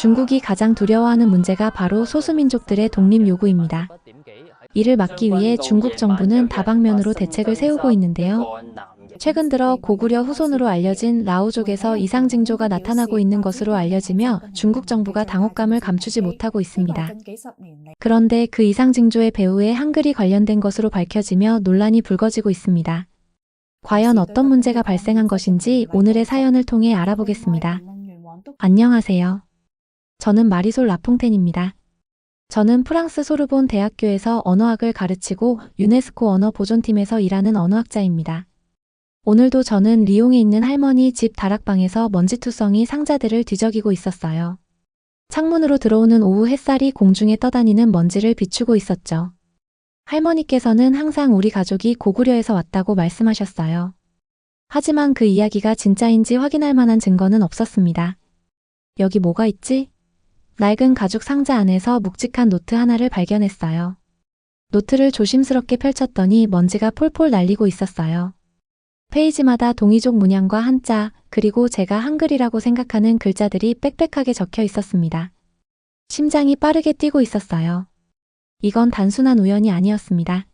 중국이 가장 두려워하는 문제가 바로 소수민족들의 독립 요구입니다. 이를 막기 위해 중국 정부는 다방면으로 대책을 세우고 있는데요. 최근 들어 고구려 후손으로 알려진 라오족에서 이상 징조가 나타나고 있는 것으로 알려지며 중국 정부가 당혹감을 감추지 못하고 있습니다. 그런데 그 이상 징조의 배후에 한글이 관련된 것으로 밝혀지며 논란이 불거지고 있습니다. 과연 어떤 문제가 발생한 것인지 오늘의 사연을 통해 알아보겠습니다. 안녕하세요. 저는 마리솔 라퐁텐입니다. 저는 프랑스 소르본 대학교에서 언어학을 가르치고 유네스코 언어 보존팀에서 일하는 언어학자입니다. 오늘도 저는 리옹에 있는 할머니 집 다락방에서 먼지투성이 상자들을 뒤적이고 있었어요. 창문으로 들어오는 오후 햇살이 공중에 떠다니는 먼지를 비추고 있었죠. 할머니께서는 항상 우리 가족이 고구려에서 왔다고 말씀하셨어요. 하지만 그 이야기가 진짜인지 확인할 만한 증거는 없었습니다. 여기 뭐가 있지? 낡은 가죽 상자 안에서 묵직한 노트 하나를 발견했어요. 노트를 조심스럽게 펼쳤더니 먼지가 폴폴 날리고 있었어요. 페이지마다 동이족 문양과 한자, 그리고 제가 한글이라고 생각하는 글자들이 빽빽하게 적혀 있었습니다. 심장이 빠르게 뛰고 있었어요. 이건 단순한 우연이 아니었습니다.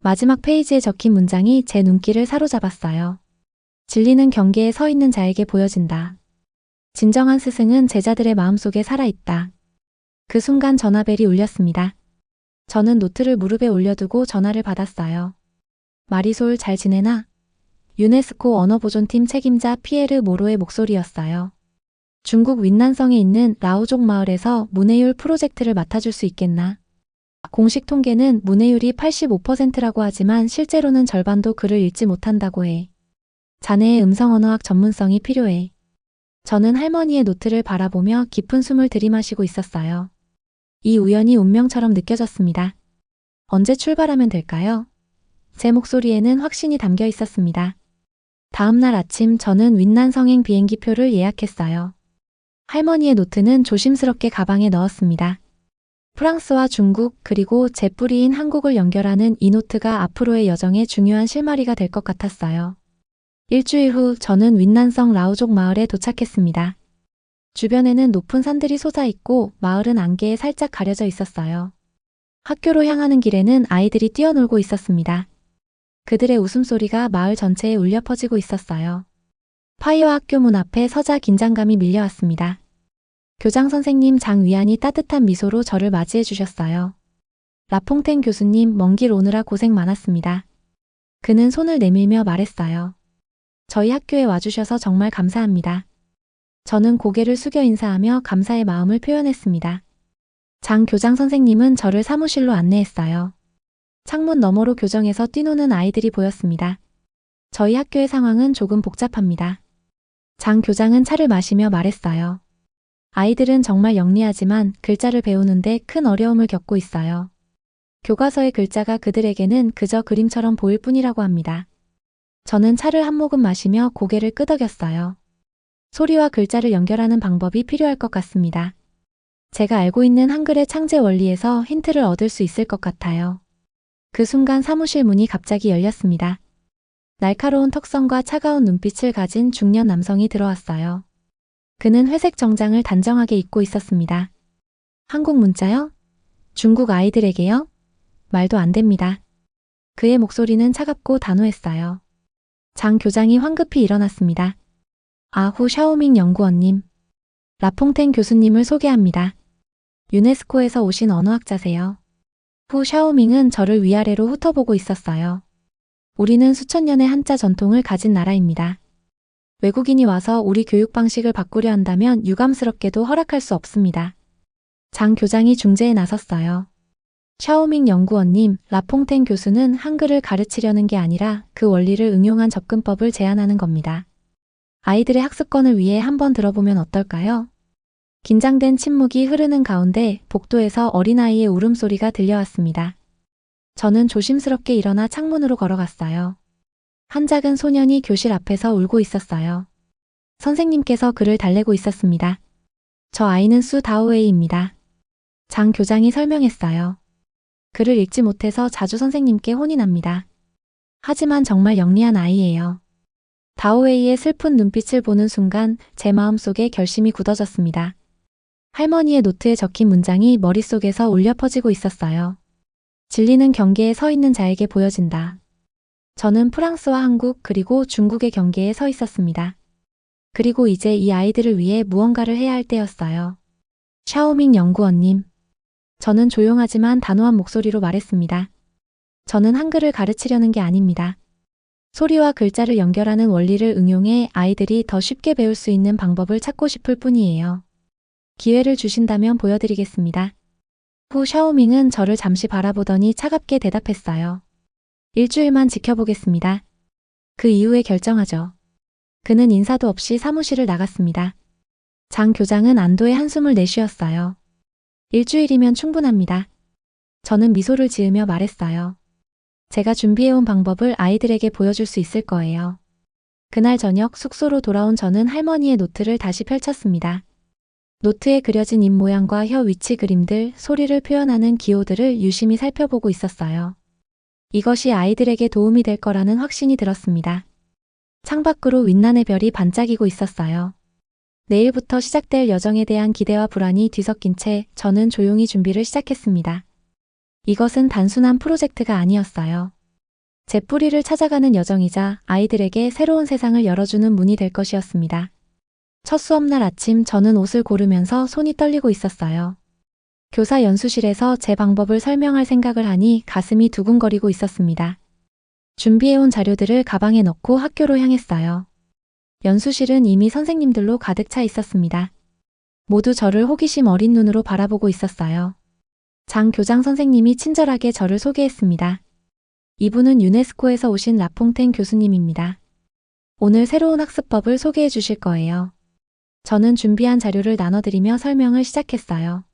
마지막 페이지에 적힌 문장이 제 눈길을 사로잡았어요. 진리는 경계에 서 있는 자에게 보여진다. 진정한 스승은 제자들의 마음속에 살아있다. 그 순간 전화벨이 울렸습니다. 저는 노트를 무릎에 올려두고 전화를 받았어요. 마리솔 잘 지내나? 유네스코 언어보존팀 책임자 피에르 모로의 목소리였어요. 중국 윈난성에 있는 라오족 마을에서 문해율 프로젝트를 맡아줄 수 있겠나? 공식 통계는 문해율이 85%라고 하지만 실제로는 절반도 글을 읽지 못한다고 해. 자네의 음성언어학 전문성이 필요해. 저는 할머니의 노트를 바라보며 깊은 숨을 들이마시고 있었어요. 이 우연이 운명처럼 느껴졌습니다. 언제 출발하면 될까요? 제 목소리에는 확신이 담겨 있었습니다. 다음날 아침 저는 윈난 성행 비행기표를 예약했어요. 할머니의 노트는 조심스럽게 가방에 넣었습니다. 프랑스와 중국 그리고 제 뿌리인 한국을 연결하는 이 노트가 앞으로의 여정에 중요한 실마리가 될 것 같았어요. 일주일 후 저는 윈난성 라오족 마을에 도착했습니다. 주변에는 높은 산들이 솟아 있고 마을은 안개에 살짝 가려져 있었어요. 학교로 향하는 길에는 아이들이 뛰어놀고 있었습니다. 그들의 웃음소리가 마을 전체에 울려 퍼지고 있었어요. 파이어 학교 문 앞에 서자 긴장감이 밀려왔습니다. 교장 선생님 장위안이 따뜻한 미소로 저를 맞이해 주셨어요. 라퐁텐 교수님 먼 길 오느라 고생 많았습니다. 그는 손을 내밀며 말했어요. 저희 학교에 와주셔서 정말 감사합니다. 저는 고개를 숙여 인사하며 감사의 마음을 표현했습니다. 장 교장 선생님은 저를 사무실로 안내했어요. 창문 너머로 교정에서 뛰노는 아이들이 보였습니다. 저희 학교의 상황은 조금 복잡합니다. 장 교장은 차를 마시며 말했어요. 아이들은 정말 영리하지만 글자를 배우는데 큰 어려움을 겪고 있어요. 교과서의 글자가 그들에게는 그저 그림처럼 보일 뿐이라고 합니다. 저는 차를 한 모금 마시며 고개를 끄덕였어요. 소리와 글자를 연결하는 방법이 필요할 것 같습니다. 제가 알고 있는 한글의 창제 원리에서 힌트를 얻을 수 있을 것 같아요. 그 순간 사무실 문이 갑자기 열렸습니다. 날카로운 턱선과 차가운 눈빛을 가진 중년 남성이 들어왔어요. 그는 회색 정장을 단정하게 입고 있었습니다. 한국 문자요? 중국 아이들에게요? 말도 안 됩니다. 그의 목소리는 차갑고 단호했어요. 장 교장이 황급히 일어났습니다. 아후 샤오밍 연구원님. 라퐁텐 교수님을 소개합니다. 유네스코에서 오신 언어학자세요. 후 샤오밍은 저를 위아래로 훑어보고 있었어요. 우리는 수천 년의 한자 전통을 가진 나라입니다. 외국인이 와서 우리 교육 방식을 바꾸려 한다면 유감스럽게도 허락할 수 없습니다. 장 교장이 중재에 나섰어요. 샤오밍 연구원님, 라퐁텐 교수는 한글을 가르치려는 게 아니라 그 원리를 응용한 접근법을 제안하는 겁니다. 아이들의 학습권을 위해 한번 들어보면 어떨까요? 긴장된 침묵이 흐르는 가운데 복도에서 어린아이의 울음소리가 들려왔습니다. 저는 조심스럽게 일어나 창문으로 걸어갔어요. 한 작은 소년이 교실 앞에서 울고 있었어요. 선생님께서 그를 달래고 있었습니다. 저 아이는 수 다오웨이입니다. 장 교장이 설명했어요. 글을 읽지 못해서 자주 선생님께 혼이 납니다. 하지만 정말 영리한 아이예요. 다오웨이의 슬픈 눈빛을 보는 순간 제 마음속에 결심이 굳어졌습니다. 할머니의 노트에 적힌 문장이 머릿속에서 울려 퍼지고 있었어요. 진리는 경계에 서 있는 자에게 보여진다. 저는 프랑스와 한국 그리고 중국의 경계에 서 있었습니다. 그리고 이제 이 아이들을 위해 무언가를 해야 할 때였어요. 샤오밍 연구원님. 저는 조용하지만 단호한 목소리로 말했습니다. 저는 한글을 가르치려는 게 아닙니다. 소리와 글자를 연결하는 원리를 응용해 아이들이 더 쉽게 배울 수 있는 방법을 찾고 싶을 뿐이에요. 기회를 주신다면 보여드리겠습니다. 후 샤오밍은 저를 잠시 바라보더니 차갑게 대답했어요. 일주일만 지켜보겠습니다. 그 이후에 결정하죠. 그는 인사도 없이 사무실을 나갔습니다. 장 교장은 안도의 한숨을 내쉬었어요. 일주일이면 충분합니다. 저는 미소를 지으며 말했어요. 제가 준비해온 방법을 아이들에게 보여줄 수 있을 거예요. 그날 저녁 숙소로 돌아온 저는 할머니의 노트를 다시 펼쳤습니다. 노트에 그려진 입 모양과 혀 위치 그림들, 소리를 표현하는 기호들을 유심히 살펴보고 있었어요. 이것이 아이들에게 도움이 될 거라는 확신이 들었습니다. 창밖으로 윈난의 별이 반짝이고 있었어요. 내일부터 시작될 여정에 대한 기대와 불안이 뒤섞인 채 저는 조용히 준비를 시작했습니다. 이것은 단순한 프로젝트가 아니었어요. 제 뿌리를 찾아가는 여정이자 아이들에게 새로운 세상을 열어주는 문이 될 것이었습니다. 첫 수업날 아침 저는 옷을 고르면서 손이 떨리고 있었어요. 교사 연수실에서 제 방법을 설명할 생각을 하니 가슴이 두근거리고 있었습니다. 준비해온 자료들을 가방에 넣고 학교로 향했어요. 연수실은 이미 선생님들로 가득 차 있었습니다. 모두 저를 호기심 어린 눈으로 바라보고 있었어요. 장 교장 선생님이 친절하게 저를 소개했습니다. 이분은 유네스코에서 오신 라퐁텐 교수님입니다. 오늘 새로운 학습법을 소개해 주실 거예요. 저는 준비한 자료를 나눠드리며 설명을 시작했어요.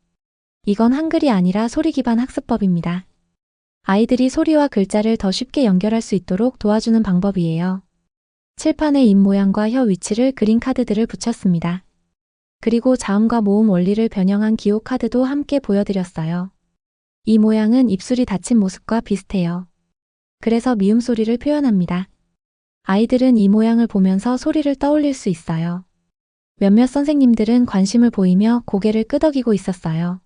이건 한글이 아니라 소리 기반 학습법입니다. 아이들이 소리와 글자를 더 쉽게 연결할 수 있도록 도와주는 방법이에요. 칠판에 입 모양과 혀 위치를 그린 카드들을 붙였습니다. 그리고 자음과 모음 원리를 변형한 기호 카드도 함께 보여드렸어요. 이 모양은 입술이 닫힌 모습과 비슷해요. 그래서 미음 소리를 표현합니다. 아이들은 이 모양을 보면서 소리를 떠올릴 수 있어요. 몇몇 선생님들은 관심을 보이며 고개를 끄덕이고 있었어요.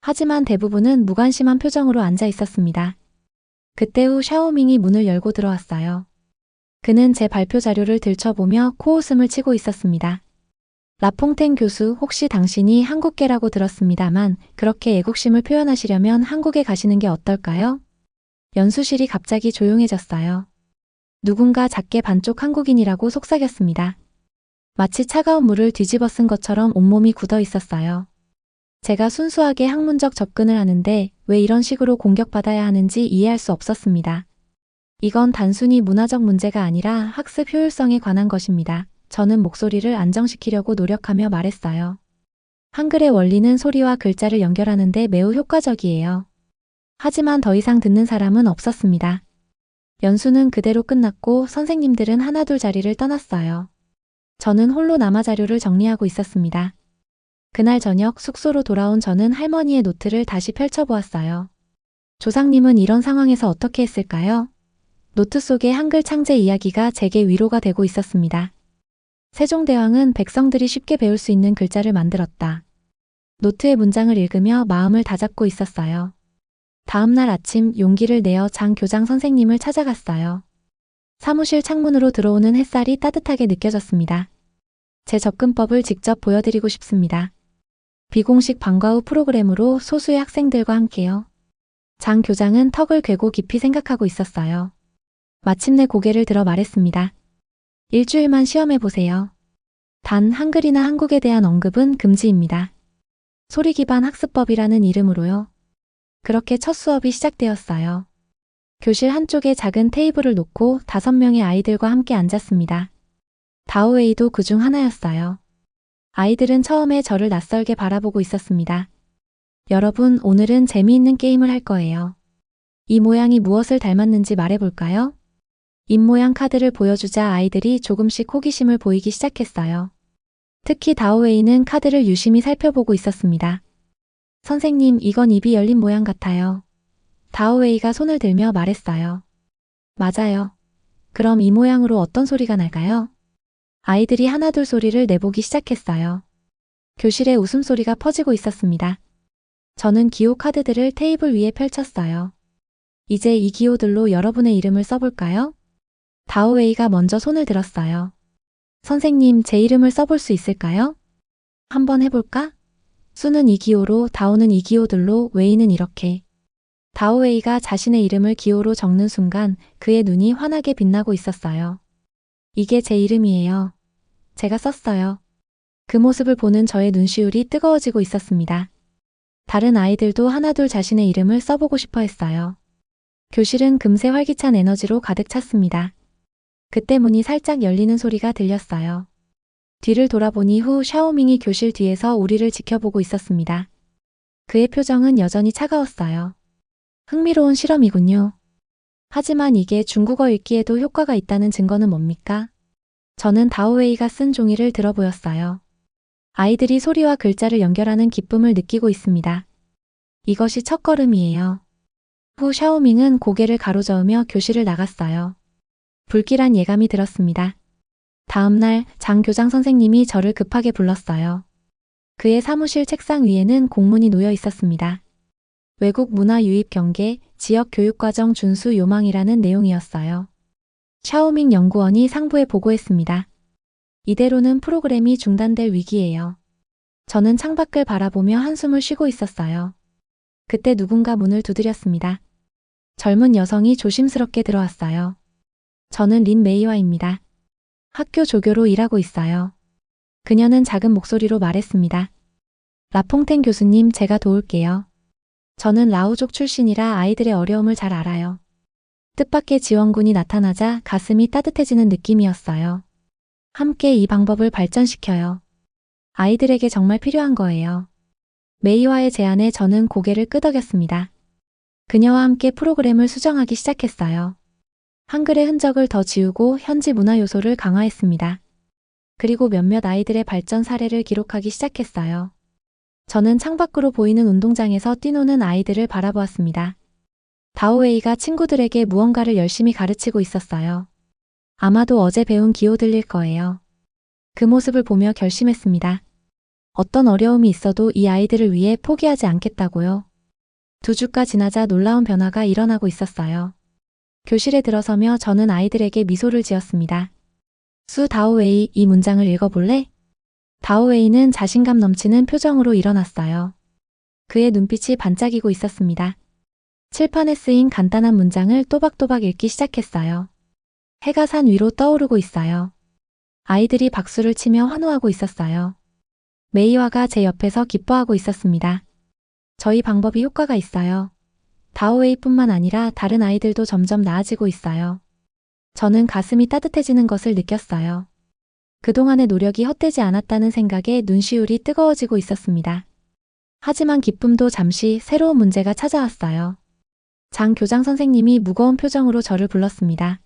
하지만 대부분은 무관심한 표정으로 앉아 있었습니다. 그때 후 샤오밍이 문을 열고 들어왔어요. 그는 제 발표 자료를 들춰보며 코웃음을 치고 있었습니다. 라퐁텐 교수, 혹시 당신이 한국계라고 들었습니다만 그렇게 애국심을 표현하시려면 한국에 가시는 게 어떨까요? 연수실이 갑자기 조용해졌어요. 누군가 작게 반쪽 한국인이라고 속삭였습니다. 마치 차가운 물을 뒤집어 쓴 것처럼 온몸이 굳어 있었어요. 제가 순수하게 학문적 접근을 하는데 왜 이런 식으로 공격받아야 하는지 이해할 수 없었습니다. 이건 단순히 문화적 문제가 아니라 학습 효율성에 관한 것입니다. 저는 목소리를 안정시키려고 노력하며 말했어요. 한글의 원리는 소리와 글자를 연결하는데 매우 효과적이에요. 하지만 더 이상 듣는 사람은 없었습니다. 연수는 그대로 끝났고 선생님들은 하나둘 자리를 떠났어요. 저는 홀로 남아 자료를 정리하고 있었습니다. 그날 저녁 숙소로 돌아온 저는 할머니의 노트를 다시 펼쳐보았어요. 조상님은 이런 상황에서 어떻게 했을까요? 노트 속의 한글 창제 이야기가 제게 위로가 되고 있었습니다. 세종대왕은 백성들이 쉽게 배울 수 있는 글자를 만들었다. 노트의 문장을 읽으며 마음을 다잡고 있었어요. 다음 날 아침 용기를 내어 장 교장 선생님을 찾아갔어요. 사무실 창문으로 들어오는 햇살이 따뜻하게 느껴졌습니다. 제 접근법을 직접 보여드리고 싶습니다. 비공식 방과 후 프로그램으로 소수의 학생들과 함께요. 장 교장은 턱을 괴고 깊이 생각하고 있었어요. 마침내 고개를 들어 말했습니다. 일주일만 시험해 보세요. 단 한글이나 한국에 대한 언급은 금지입니다. 소리 기반 학습법이라는 이름으로요. 그렇게 첫 수업이 시작되었어요. 교실 한쪽에 작은 테이블을 놓고 다섯 명의 아이들과 함께 앉았습니다. 다오웨이도 그 중 하나였어요. 아이들은 처음에 저를 낯설게 바라보고 있었습니다. 여러분, 오늘은 재미있는 게임을 할 거예요. 이 모양이 무엇을 닮았는지 말해볼까요? 입 모양 카드를 보여주자 아이들이 조금씩 호기심을 보이기 시작했어요. 특히 다오웨이는 카드를 유심히 살펴보고 있었습니다. 선생님, 이건 입이 열린 모양 같아요. 다오웨이가 손을 들며 말했어요. 맞아요. 그럼 이 모양으로 어떤 소리가 날까요? 아이들이 하나둘 소리를 내보기 시작했어요. 교실에 웃음소리가 퍼지고 있었습니다. 저는 기호 카드들을 테이블 위에 펼쳤어요. 이제 이 기호들로 여러분의 이름을 써볼까요? 다오웨이가 먼저 손을 들었어요. 선생님, 제 이름을 써볼 수 있을까요? 한번 해볼까? 수는 이 기호로, 다오는 이 기호들로, 웨이는 이렇게. 다오웨이가 자신의 이름을 기호로 적는 순간 그의 눈이 환하게 빛나고 있었어요. 이게 제 이름이에요. 제가 썼어요. 그 모습을 보는 저의 눈시울이 뜨거워지고 있었습니다. 다른 아이들도 하나둘 자신의 이름을 써보고 싶어 했어요. 교실은 금세 활기찬 에너지로 가득 찼습니다. 그때 문이 살짝 열리는 소리가 들렸어요. 뒤를 돌아보니 후 샤오밍이 교실 뒤에서 우리를 지켜보고 있었습니다. 그의 표정은 여전히 차가웠어요. 흥미로운 실험이군요. 하지만 이게 중국어 읽기에도 효과가 있다는 증거는 뭡니까? 저는 다오웨이가 쓴 종이를 들어 보였어요. 아이들이 소리와 글자를 연결하는 기쁨을 느끼고 있습니다. 이것이 첫 걸음이에요. 후 샤오밍은 고개를 가로저으며 교실을 나갔어요. 불길한 예감이 들었습니다. 다음 날 장 교장 선생님이 저를 급하게 불렀어요. 그의 사무실 책상 위에는 공문이 놓여 있었습니다. 외국 문화 유입 경계, 지역 교육과정 준수 요망이라는 내용이었어요. 샤오밍 연구원이 상부에 보고했습니다. 이대로는 프로그램이 중단될 위기예요. 저는 창밖을 바라보며 한숨을 쉬고 있었어요. 그때 누군가 문을 두드렸습니다. 젊은 여성이 조심스럽게 들어왔어요. 저는 린 메이와입니다. 학교 조교로 일하고 있어요. 그녀는 작은 목소리로 말했습니다. 라퐁텐 교수님, 제가 도울게요. 저는 라우족 출신이라 아이들의 어려움을 잘 알아요. 뜻밖의 지원군이 나타나자 가슴이 따뜻해지는 느낌이었어요. 함께 이 방법을 발전시켜요. 아이들에게 정말 필요한 거예요. 메이와의 제안에 저는 고개를 끄덕였습니다. 그녀와 함께 프로그램을 수정하기 시작했어요. 한글의 흔적을 더 지우고 현지 문화 요소를 강화했습니다. 그리고 몇몇 아이들의 발전 사례를 기록하기 시작했어요. 저는 창밖으로 보이는 운동장에서 뛰노는 아이들을 바라보았습니다. 다오웨이가 친구들에게 무언가를 열심히 가르치고 있었어요. 아마도 어제 배운 기호들일 거예요. 그 모습을 보며 결심했습니다. 어떤 어려움이 있어도 이 아이들을 위해 포기하지 않겠다고요. 두 주가 지나자 놀라운 변화가 일어나고 있었어요. 교실에 들어서며 저는 아이들에게 미소를 지었습니다. 수 다오웨이 이 문장을 읽어볼래? 다오웨이는 자신감 넘치는 표정으로 일어났어요. 그의 눈빛이 반짝이고 있었습니다. 칠판에 쓰인 간단한 문장을 또박또박 읽기 시작했어요. 해가 산 위로 떠오르고 있어요. 아이들이 박수를 치며 환호하고 있었어요. 메이와가 제 옆에서 기뻐하고 있었습니다. 저희 방법이 효과가 있어요. 다오웨이뿐만 아니라 다른 아이들도 점점 나아지고 있어요. 저는 가슴이 따뜻해지는 것을 느꼈어요. 그동안의 노력이 헛되지 않았다는 생각에 눈시울이 뜨거워지고 있었습니다. 하지만 기쁨도 잠시 새로운 문제가 찾아왔어요. 장 교장 선생님이 무거운 표정으로 저를 불렀습니다.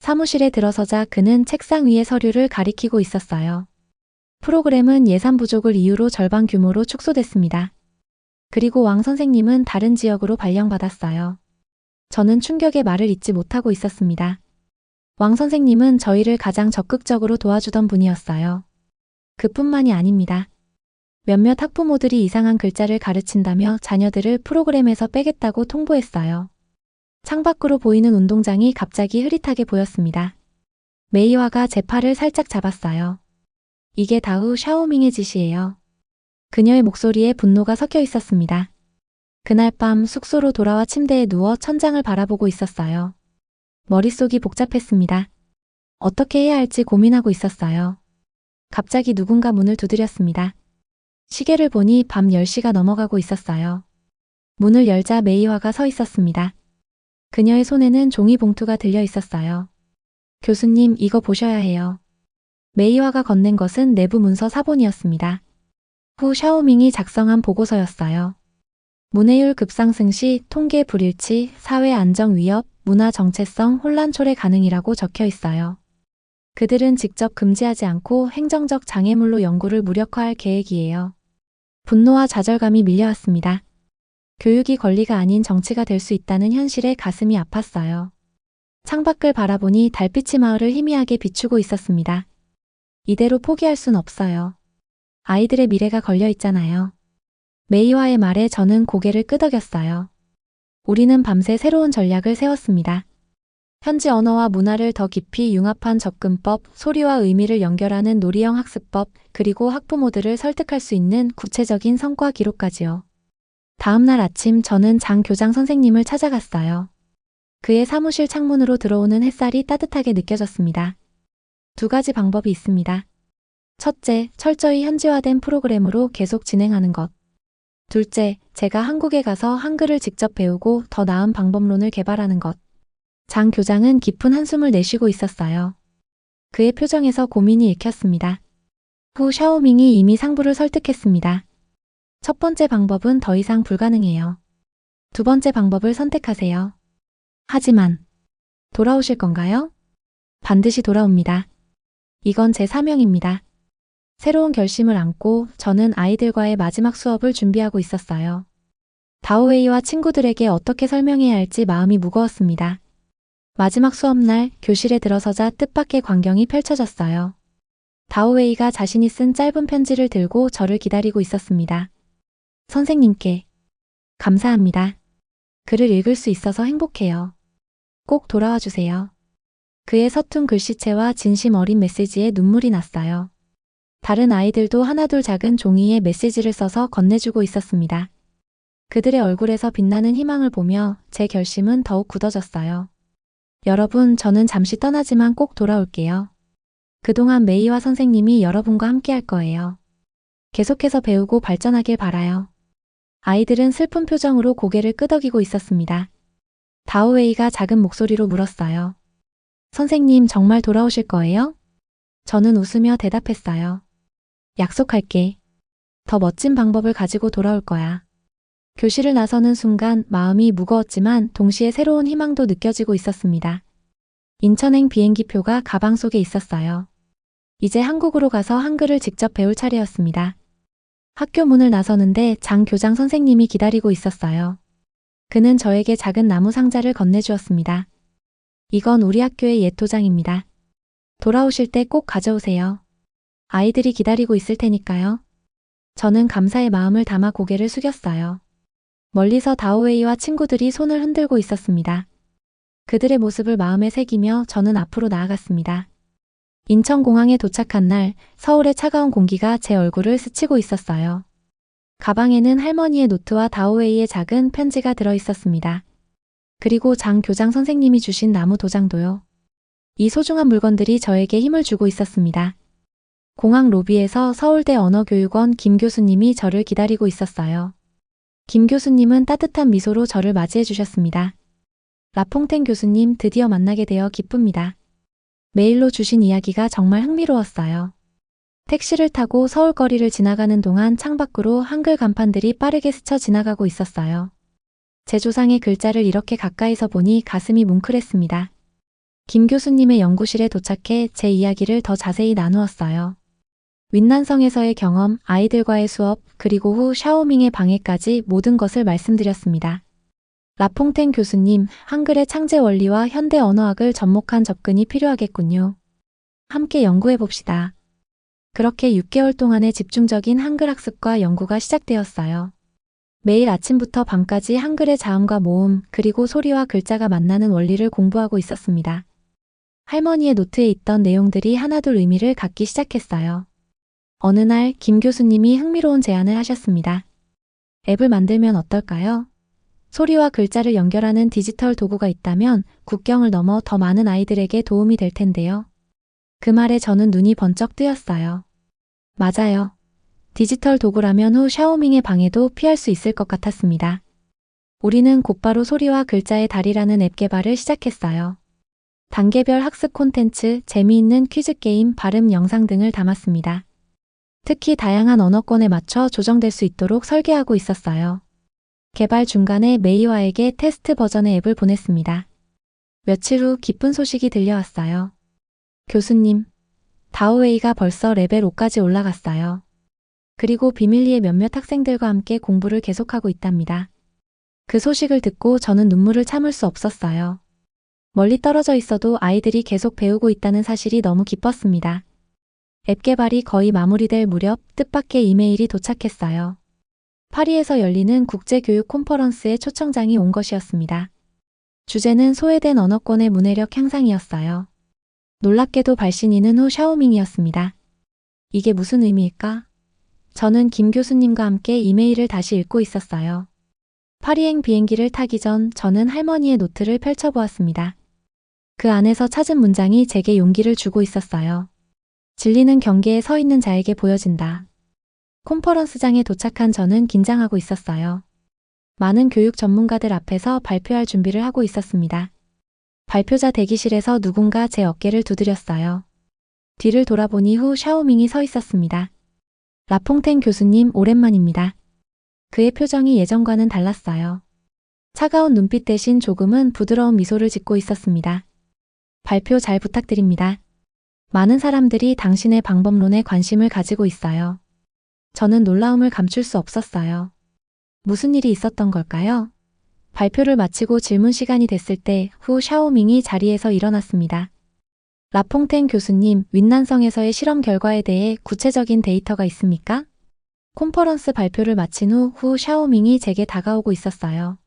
사무실에 들어서자 그는 책상 위에 서류를 가리키고 있었어요. 프로그램은 예산 부족을 이유로 절반 규모로 축소됐습니다. 그리고 왕 선생님은 다른 지역으로 발령받았어요. 저는 충격의 말을 잇지 못하고 있었습니다. 왕 선생님은 저희를 가장 적극적으로 도와주던 분이었어요. 그뿐만이 아닙니다. 몇몇 학부모들이 이상한 글자를 가르친다며 자녀들을 프로그램에서 빼겠다고 통보했어요. 창밖으로 보이는 운동장이 갑자기 흐릿하게 보였습니다. 메이와가 제 팔을 살짝 잡았어요. 이게 다후 샤오밍의 짓이에요. 그녀의 목소리에 분노가 섞여 있었습니다. 그날 밤 숙소로 돌아와 침대에 누워 천장을 바라보고 있었어요. 머릿속이 복잡했습니다. 어떻게 해야 할지 고민하고 있었어요. 갑자기 누군가 문을 두드렸습니다. 시계를 보니 밤 10시가 넘어가고 있었어요. 문을 열자 메이화가 서 있었습니다. 그녀의 손에는 종이 봉투가 들려 있었어요. 교수님, 이거 보셔야 해요. 메이화가 건넨 것은 내부 문서 사본이었습니다. 후 샤오밍이 작성한 보고서였어요. 문해율 급상승 시 통계 불일치, 사회 안정 위협, 문화 정체성 혼란 초래 가능이라고 적혀 있어요. 그들은 직접 금지하지 않고 행정적 장애물로 연구를 무력화할 계획이에요. 분노와 좌절감이 밀려왔습니다. 교육이 권리가 아닌 정치가 될 수 있다는 현실에 가슴이 아팠어요. 창밖을 바라보니 달빛이 마을을 희미하게 비추고 있었습니다. 이대로 포기할 순 없어요. 아이들의 미래가 걸려 있잖아요. 메이와의 말에 저는 고개를 끄덕였어요. 우리는 밤새 새로운 전략을 세웠습니다. 현지 언어와 문화를 더 깊이 융합한 접근법, 소리와 의미를 연결하는 놀이형 학습법, 그리고 학부모들을 설득할 수 있는 구체적인 성과 기록까지요. 다음날 아침 저는 장 교장 선생님을 찾아갔어요. 그의 사무실 창문으로 들어오는 햇살이 따뜻하게 느껴졌습니다. 두 가지 방법이 있습니다. 첫째, 철저히 현지화된 프로그램으로 계속 진행하는 것. 둘째, 제가 한국에 가서 한글을 직접 배우고 더 나은 방법론을 개발하는 것. 장 교장은 깊은 한숨을 내쉬고 있었어요. 그의 표정에서 고민이 읽혔습니다. 후 샤오밍이 이미 상부를 설득했습니다. 첫 번째 방법은 더 이상 불가능해요. 두 번째 방법을 선택하세요. 하지만 돌아오실 건가요? 반드시 돌아옵니다. 이건 제 사명입니다. 새로운 결심을 안고 저는 아이들과의 마지막 수업을 준비하고 있었어요. 다오웨이와 친구들에게 어떻게 설명해야 할지 마음이 무거웠습니다. 마지막 수업날 교실에 들어서자 뜻밖의 광경이 펼쳐졌어요. 다오웨이가 자신이 쓴 짧은 편지를 들고 저를 기다리고 있었습니다. 선생님께 감사합니다. 글을 읽을 수 있어서 행복해요. 꼭 돌아와 주세요. 그의 서툰 글씨체와 진심 어린 메시지에 눈물이 났어요. 다른 아이들도 하나둘 작은 종이에 메시지를 써서 건네주고 있었습니다. 그들의 얼굴에서 빛나는 희망을 보며 제 결심은 더욱 굳어졌어요. 여러분, 저는 잠시 떠나지만 꼭 돌아올게요. 그동안 메이와 선생님이 여러분과 함께 할 거예요. 계속해서 배우고 발전하길 바라요. 아이들은 슬픈 표정으로 고개를 끄덕이고 있었습니다. 다오웨이가 작은 목소리로 물었어요. 선생님 정말 돌아오실 거예요? 저는 웃으며 대답했어요. 약속할게. 더 멋진 방법을 가지고 돌아올 거야. 교실을 나서는 순간 마음이 무거웠지만 동시에 새로운 희망도 느껴지고 있었습니다. 인천행 비행기표가 가방 속에 있었어요. 이제 한국으로 가서 한글을 직접 배울 차례였습니다. 학교 문을 나서는데 장 교장 선생님이 기다리고 있었어요. 그는 저에게 작은 나무 상자를 건네주었습니다. 이건 우리 학교의 옛 도장입니다. 돌아오실 때 꼭 가져오세요. 아이들이 기다리고 있을 테니까요. 저는 감사의 마음을 담아 고개를 숙였어요. 멀리서 다오웨이와 친구들이 손을 흔들고 있었습니다. 그들의 모습을 마음에 새기며 저는 앞으로 나아갔습니다. 인천공항에 도착한 날 서울의 차가운 공기가 제 얼굴을 스치고 있었어요. 가방에는 할머니의 노트와 다오웨이의 작은 편지가 들어 있었습니다. 그리고 장 교장 선생님이 주신 나무 도장도요. 이 소중한 물건들이 저에게 힘을 주고 있었습니다. 공항 로비에서 서울대 언어교육원 김 교수님이 저를 기다리고 있었어요. 김 교수님은 따뜻한 미소로 저를 맞이해 주셨습니다. 라퐁텐 교수님 드디어 만나게 되어 기쁩니다. 메일로 주신 이야기가 정말 흥미로웠어요. 택시를 타고 서울 거리를 지나가는 동안 창밖으로 한글 간판들이 빠르게 스쳐 지나가고 있었어요. 제 조상의 글자를 이렇게 가까이서 보니 가슴이 뭉클했습니다. 김 교수님의 연구실에 도착해 제 이야기를 더 자세히 나누었어요. 윈난성에서의 경험, 아이들과의 수업, 그리고 후 샤오밍의 방해까지 모든 것을 말씀드렸습니다. 라퐁텐 교수님, 한글의 창제 원리와 현대 언어학을 접목한 접근이 필요하겠군요. 함께 연구해 봅시다. 그렇게 6개월 동안의 집중적인 한글 학습과 연구가 시작되었어요. 매일 아침부터 밤까지 한글의 자음과 모음, 그리고 소리와 글자가 만나는 원리를 공부하고 있었습니다. 할머니의 노트에 있던 내용들이 하나둘 의미를 갖기 시작했어요. 어느 날 김 교수님이 흥미로운 제안을 하셨습니다. 앱을 만들면 어떨까요? 소리와 글자를 연결하는 디지털 도구가 있다면 국경을 넘어 더 많은 아이들에게 도움이 될 텐데요. 그 말에 저는 눈이 번쩍 뜨였어요. 맞아요. 디지털 도구라면 후 샤오밍의 방해도 피할 수 있을 것 같았습니다. 우리는 곧바로 소리와 글자의 달이라는 앱 개발을 시작했어요. 단계별 학습 콘텐츠, 재미있는 퀴즈 게임, 발음 영상 등을 담았습니다. 특히 다양한 언어권에 맞춰 조정될 수 있도록 설계하고 있었어요. 개발 중간에 메이와에게 테스트 버전의 앱을 보냈습니다. 며칠 후 기쁜 소식이 들려왔어요. 교수님, 다오웨이가 벌써 레벨 5까지 올라갔어요. 그리고 비밀리에 몇몇 학생들과 함께 공부를 계속하고 있답니다. 그 소식을 듣고 저는 눈물을 참을 수 없었어요. 멀리 떨어져 있어도 아이들이 계속 배우고 있다는 사실이 너무 기뻤습니다. 앱 개발이 거의 마무리될 무렵 뜻밖의 이메일이 도착했어요. 파리에서 열리는 국제교육 콘퍼런스에 초청장이 온 것이었습니다. 주제는 소외된 언어권의 문해력 향상이었어요. 놀랍게도 발신인은 후 샤오밍이었습니다. 이게 무슨 의미일까? 저는 김 교수님과 함께 이메일을 다시 읽고 있었어요. 파리행 비행기를 타기 전 저는 할머니의 노트를 펼쳐보았습니다. 그 안에서 찾은 문장이 제게 용기를 주고 있었어요. 진리는 경계에 서 있는 자에게 보여진다. 콘퍼런스장에 도착한 저는 긴장하고 있었어요. 많은 교육 전문가들 앞에서 발표할 준비를 하고 있었습니다. 발표자 대기실에서 누군가 제 어깨를 두드렸어요. 뒤를 돌아보니 후 샤오밍이 서 있었습니다. 라퐁텐 교수님 오랜만입니다. 그의 표정이 예전과는 달랐어요. 차가운 눈빛 대신 조금은 부드러운 미소를 짓고 있었습니다. 발표 잘 부탁드립니다. 많은 사람들이 당신의 방법론에 관심을 가지고 있어요. 저는 놀라움을 감출 수 없었어요. 무슨 일이 있었던 걸까요? 발표를 마치고 질문 시간이 됐을 때 후 샤오밍이 자리에서 일어났습니다. 라퐁텐 교수님, 윈난성에서의 실험 결과에 대해 구체적인 데이터가 있습니까? 콘퍼런스 발표를 마친 후 후 샤오밍이 제게 다가오고 있었어요.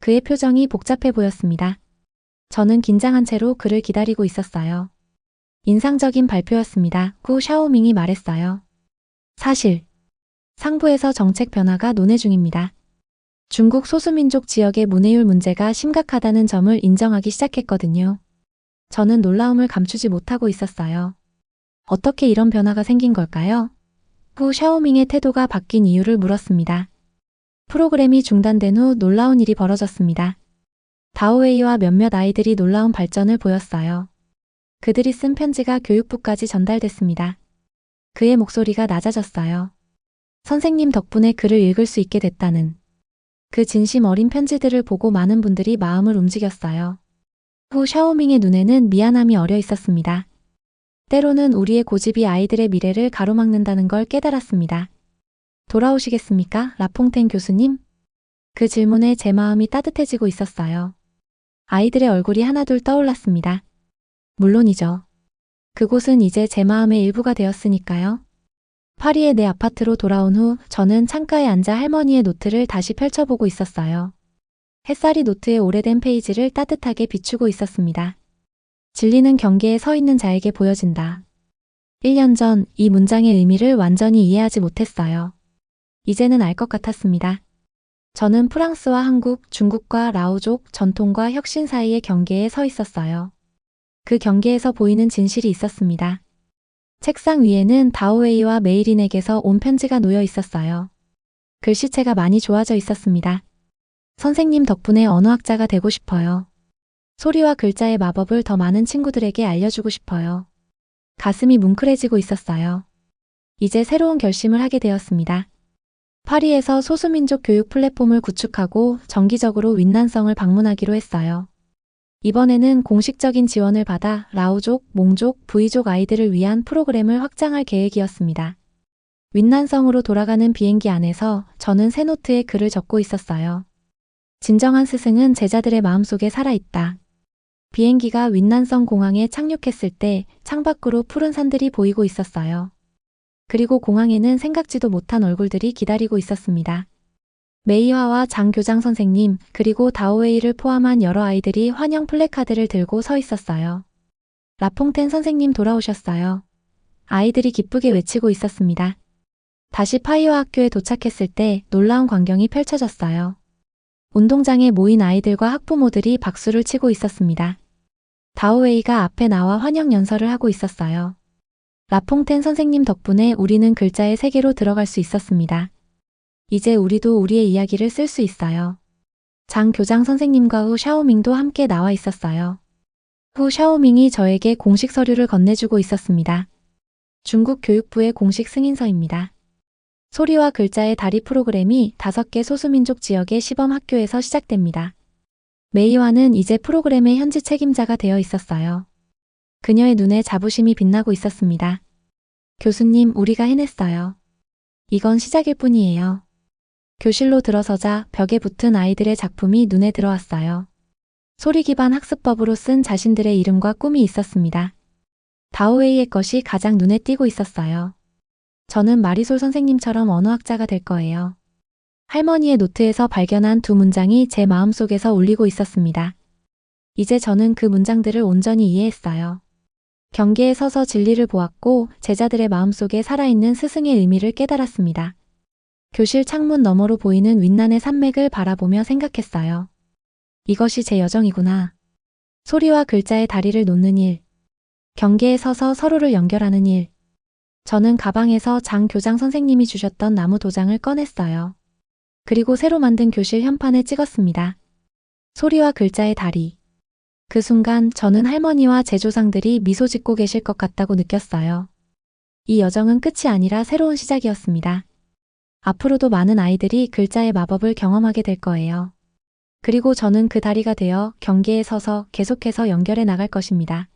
그의 표정이 복잡해 보였습니다. 저는 긴장한 채로 그를 기다리고 있었어요. 인상적인 발표였습니다. 후 샤오밍이 말했어요. 사실, 상부에서 정책 변화가 논의 중입니다. 중국 소수민족 지역의 문해율 문제가 심각하다는 점을 인정하기 시작했거든요. 저는 놀라움을 감추지 못하고 있었어요. 어떻게 이런 변화가 생긴 걸까요? 후 샤오밍의 태도가 바뀐 이유를 물었습니다. 프로그램이 중단된 후 놀라운 일이 벌어졌습니다. 다오웨이와 몇몇 아이들이 놀라운 발전을 보였어요. 그들이 쓴 편지가 교육부까지 전달됐습니다. 그의 목소리가 낮아졌어요. 선생님 덕분에 글을 읽을 수 있게 됐다는 그 진심 어린 편지들을 보고 많은 분들이 마음을 움직였어요. 후 샤오밍의 눈에는 미안함이 어려 있었습니다. 때로는 우리의 고집이 아이들의 미래를 가로막는다는 걸 깨달았습니다. 돌아오시겠습니까, 라퐁텐 교수님? 그 질문에 제 마음이 따뜻해지고 있었어요. 아이들의 얼굴이 하나둘 떠올랐습니다. 물론이죠. 그곳은 이제 제 마음의 일부가 되었으니까요. 파리의 내 아파트로 돌아온 후 저는 창가에 앉아 할머니의 노트를 다시 펼쳐보고 있었어요. 햇살이 노트의 오래된 페이지를 따뜻하게 비추고 있었습니다. 진리는 경계에 서 있는 자에게 보여진다. 1년 전 이 문장의 의미를 완전히 이해하지 못했어요. 이제는 알 것 같았습니다. 저는 프랑스와 한국, 중국과 라오족 전통과 혁신 사이의 경계에 서 있었어요. 그 경계에서 보이는 진실이 있었습니다. 책상 위에는 다오웨이와 메이린에게서 온 편지가 놓여 있었어요. 글씨체가 많이 좋아져 있었습니다. 선생님 덕분에 언어학자가 되고 싶어요. 소리와 글자의 마법을 더 많은 친구들에게 알려주고 싶어요. 가슴이 뭉클해지고 있었어요. 이제 새로운 결심을 하게 되었습니다. 파리에서 소수민족 교육 플랫폼을 구축하고 정기적으로 윈난성을 방문하기로 했어요. 이번에는 공식적인 지원을 받아 라오족, 몽족, 부이족 아이들을 위한 프로그램을 확장할 계획이었습니다. 윈난성으로 돌아가는 비행기 안에서 저는 새 노트에 글을 적고 있었어요. 진정한 스승은 제자들의 마음속에 살아있다. 비행기가 윈난성 공항에 착륙했을 때 창밖으로 푸른 산들이 보이고 있었어요. 그리고 공항에는 생각지도 못한 얼굴들이 기다리고 있었습니다. 메이화와 장 교장 선생님, 그리고 다오웨이를 포함한 여러 아이들이 환영 플래카드를 들고 서 있었어요. 라퐁텐 선생님 돌아오셨어요. 아이들이 기쁘게 외치고 있었습니다. 다시 파이와 학교에 도착했을 때 놀라운 광경이 펼쳐졌어요. 운동장에 모인 아이들과 학부모들이 박수를 치고 있었습니다. 다오웨이가 앞에 나와 환영 연설을 하고 있었어요. 라퐁텐 선생님 덕분에 우리는 글자의 세계로 들어갈 수 있었습니다. 이제 우리도 우리의 이야기를 쓸 수 있어요. 장 교장 선생님과 후 샤오밍도 함께 나와 있었어요. 후 샤오밍이 저에게 공식 서류를 건네주고 있었습니다. 중국 교육부의 공식 승인서입니다. 소리와 글자의 다리 프로그램이 다섯 개 소수민족 지역의 시범 학교에서 시작됩니다. 메이와는 이제 프로그램의 현지 책임자가 되어 있었어요. 그녀의 눈에 자부심이 빛나고 있었습니다. 교수님, 우리가 해냈어요. 이건 시작일 뿐이에요. 교실로 들어서자 벽에 붙은 아이들의 작품이 눈에 들어왔어요. 소리 기반 학습법으로 쓴 자신들의 이름과 꿈이 있었습니다. 다오웨이의 것이 가장 눈에 띄고 있었어요. 저는 마리솔 선생님처럼 언어학자가 될 거예요. 할머니의 노트에서 발견한 두 문장이 제 마음속에서 울리고 있었습니다. 이제 저는 그 문장들을 온전히 이해했어요. 경계에 서서 진리를 보았고 제자들의 마음속에 살아있는 스승의 의미를 깨달았습니다. 교실 창문 너머로 보이는 윈난의 산맥을 바라보며 생각했어요. 이것이 제 여정이구나. 소리와 글자의 다리를 놓는 일. 경계에 서서 서로를 연결하는 일. 저는 가방에서 장 교장 선생님이 주셨던 나무 도장을 꺼냈어요. 그리고 새로 만든 교실 현판에 찍었습니다. 소리와 글자의 다리. 그 순간 저는 할머니와 제조상들이 미소 짓고 계실 것 같다고 느꼈어요. 이 여정은 끝이 아니라 새로운 시작이었습니다. 앞으로도 많은 아이들이 글자의 마법을 경험하게 될 거예요. 그리고 저는 그 다리가 되어 경계에 서서 계속해서 연결해 나갈 것입니다.